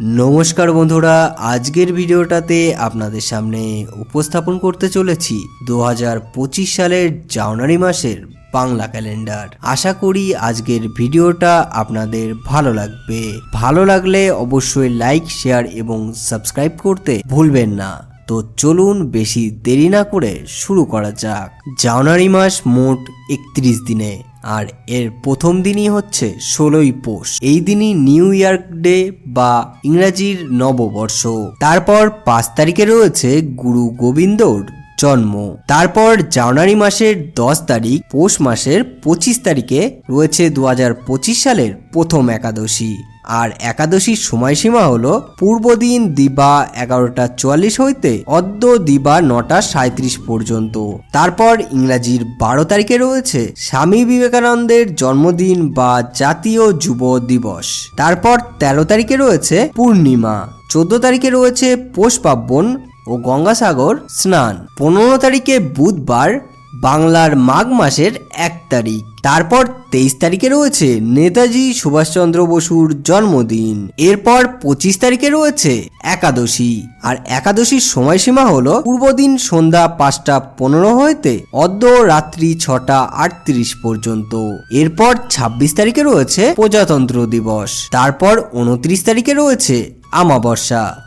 নমস্কার বন্ধুরা, আজকের ভিডিওটাতে আপনাদের সামনে উপস্থাপন করতে চলেছি দু হাজার পঁচিশ সালের জানুয়ারি মাসের বাংলা ক্যালেন্ডার। আশা করি আজকের ভিডিওটা আপনাদের ভালো লাগবে। ভালো লাগলে অবশ্যই লাইক, শেয়ার এবং সাবস্ক্রাইব করতে ভুলবেন না। তো চলুন বেশি দেরি না করে শুরু করা যাক। জানুয়ারি মাস মোট একত্রিশ দিনে। আর এর প্রথম দিনই হচ্ছে ষোলোই পৌষ। এই দিনই নিউ ইয়র্ক ডে বা ইংরাজির নববর্ষ। তারপর পাঁচ তারিখে রয়েছে গুরু গোবিন্দর জন্ম। তারপর জানুয়ারি মাসের দশ তারিখ, পৌষ মাসের পঁচিশ তারিখে রয়েছে দু হাজার পঁচিশ সালের প্রথম একাদশী। আর একাদশীর সময়সীমা হলো পূর্ব দিন দিবা এগারোটা চুয়াল্লিশ হইতে অদ্য দিবা নটা সাঁত্রিশ পর্যন্ত। তারপর ইংরাজির বারো তারিখে রয়েছে স্বামী বিবেকানন্দের জন্মদিন বা জাতীয় যুব দিবস। তারপর তেরো তারিখে রয়েছে পূর্ণিমা। চোদ্দ তারিখে রয়েছে পৌষ পার্বণ ও গঙ্গাসাগর স্নান। পনেরো তারিখে বুধবার বাংলার মাঘ মাসের এক তারিখ। তারপর তেইশ তারিখে রয়েছে নেতাজি সুভাষচন্দ্র বসুর জন্মদিন। এরপর পঁচিশ তারিখে রয়েছে একাদশী। আর একাদশীর সময়সীমা হল পূর্বদিন সন্ধ্যা পাঁচটা পনেরো হইতে অদ্য রাত্রি ছটা আটত্রিশ পর্যন্ত। এরপর ছাব্বিশ তারিখে রয়েছে প্রজাতন্ত্র দিবস। তারপর উনত্রিশ তারিখে রয়েছে আমাবস্যা।